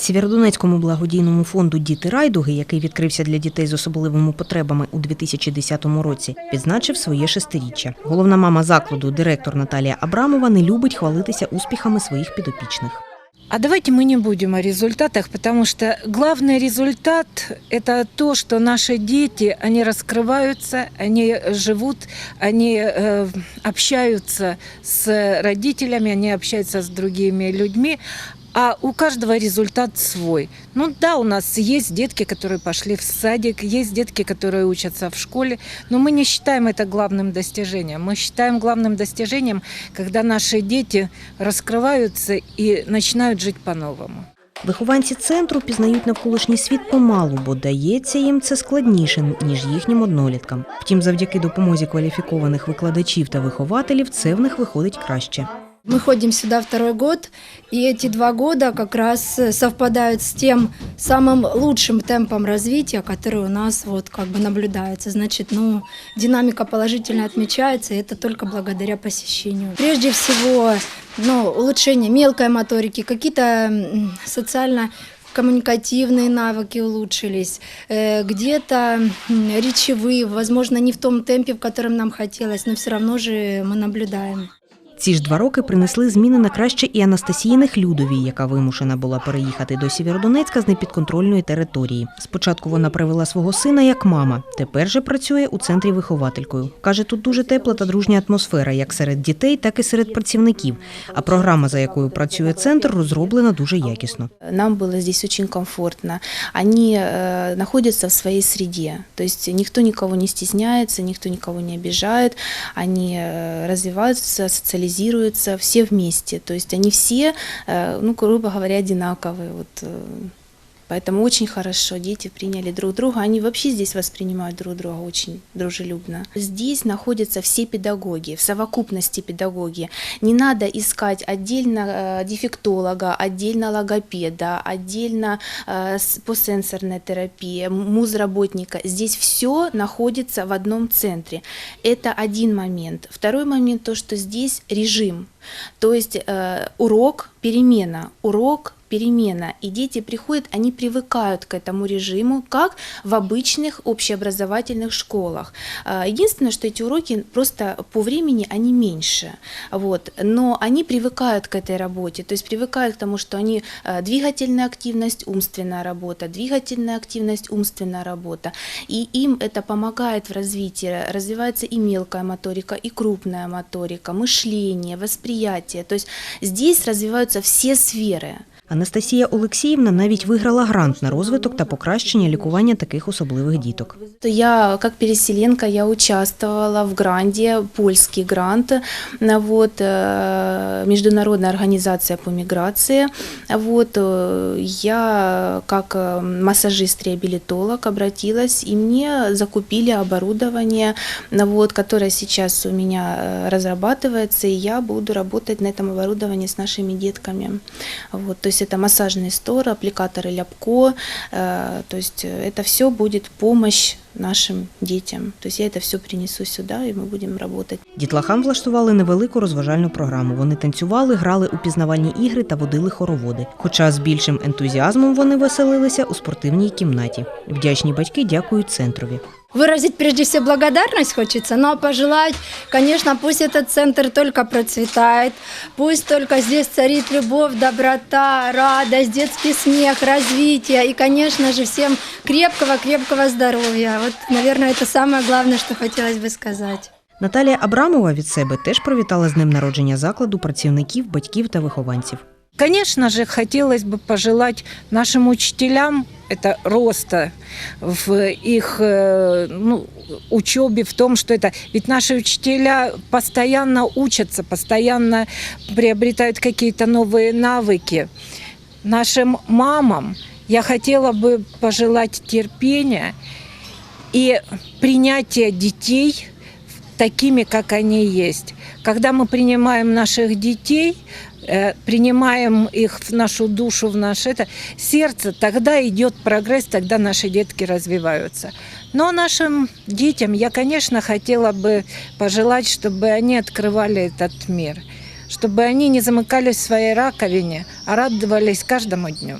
Сєвєродонецькому благодійному фонду Діти райдуги, який відкрився для дітей з особливими потребами у 2010 році, відзначив своє шестиріччя. Головна мама закладу, директор Наталія Абрамова, не любить хвалитися успіхами своїх підопічних. А давайте мы не будем о результатах, потому что главный результат – это то, что наши дети, они раскрываются, они живут, они э, общаются с родителями, они общаются с другими людьми, а у каждого результат свой. Ну да, у нас есть детки, которые пошли в садик, есть детки, которые учатся в школе, но мы не считаем это главным достижением. Мы считаем главным достижением, когда наши дети раскрываются и начинают жить по-новому. Вихованці центру пізнають навколишній світ помалу, бо дається їм це складніше, ніж їхнім одноліткам. Втім, завдяки допомозі кваліфікованих викладачів та вихователів це в них виходить краще. Мы ходим сюда второй год, и эти два года как раз э, совпадают с тем самым лучшим темпом развития, который у нас вот как бы наблюдается. Значит, ну, динамика положительно отмечается, и это только благодаря посещению. Прежде всего, ну, улучшение мелкой моторики, какие-то социально коммуникативные навыки улучшились, э, где-то речевые, возможно, не в том темпе, в котором нам хотелось, но все равно же мы наблюдаем. Ці ж два роки принесли зміни на краще і Анастасіїних Людовій, яка вимушена була переїхати до Сєвєродонецька з непідконтрольної території. Спочатку вона привела свого сина як мама, тепер же працює у центрі вихователькою. Каже, тут дуже тепла та дружня атмосфера, як серед дітей, так і серед працівників. А програма, за якою працює центр, розроблена дуже якісно. Нам было здесь очень комфортно. Они э, находятся в своей среде, то есть никто никого не стесняется, никто никого не обижает, они э, развиваются, социализируются, все вместе, то есть они все, э, ну, грубо говоря, одинаковые. Вот, э, Поэтому очень хорошо дети приняли друг друга. Они вообще здесь воспринимают друг друга очень дружелюбно. Здесь находятся все педагоги, в совокупности педагоги. Не надо искать отдельно э, дефектолога, отдельно логопеда, отдельно э, по сенсорной терапии, музработника. Здесь все находится в одном центре. Это один момент. Второй момент то, что здесь режим. То есть э, урок, перемена, урок, перемена. И дети приходят, они привыкают к этому режиму, как в обычных общеобразовательных школах. А, Единственное, что эти уроки просто по времени они меньше, вот, но они привыкают к этой работе, то есть привыкают к тому, что они э, двигательная активность, умственная работа, двигательная активность, умственная работа, и им это помогает в развитии, развивается и мелкая моторика, и крупная моторика, мышление, восприятие, то есть здесь развиваются все сферы. Анастасія Олексіївна навіть виграла грант на розвиток та покращення лікування таких особливих діток. Я как переселенка я участвовала в гранде, польский грант, на вот, э, международная организация по миграции. Вот, э, я как э, массажист-реабилитолог обратилась, и мне закупили оборудование, на вот, которое сейчас у меня э, разрабатывается, и я буду работать на этом оборудовании с нашими детками. Вот, то есть это массажный стор, аппликаторы ляпко, э, то есть э, это все будет помощь нашим детям. То есть я это все принесу сюда, и мы будем работать. Дітлахам влаштували невелику розважальну програму. Вони танцювали, грали у пізнавальні ігри та водили хороводи. Хоча з більшим ентузіазмом вони веселилися у спортивній кімнаті. Вдячні батьки дякують центрові. Выразить прежде всего благодарность хочется, но пожелать, конечно, пусть этот центр только процветает, пусть только здесь царит любовь, доброта, радость, детский смех, развитие и, конечно же, всем крепкого-крепкого здоровья. Вот, наверное, это самое главное, что хотелось бы сказать. Наталія Абрамова від себе теж привітала з днем народження закладу працівників, батьків та вихованців. Конечно же, хотелось бы пожелать нашим учителям это роста в их э, ну, учебе, в том, что это... Ведь наши учителя постоянно учатся, постоянно приобретают какие-то новые навыки. Нашим мамам я хотела бы пожелать терпения и принятия детей такими, как они есть. Когда мы принимаем наших детей, э, принимаем их в нашу душу, в наше это сердце, тогда идет прогресс, тогда наши детки развиваются. Но нашим детям я, конечно, хотела бы пожелать, чтобы они открывали этот мир, чтобы они не замыкались в своей раковине, а радовались каждому дню.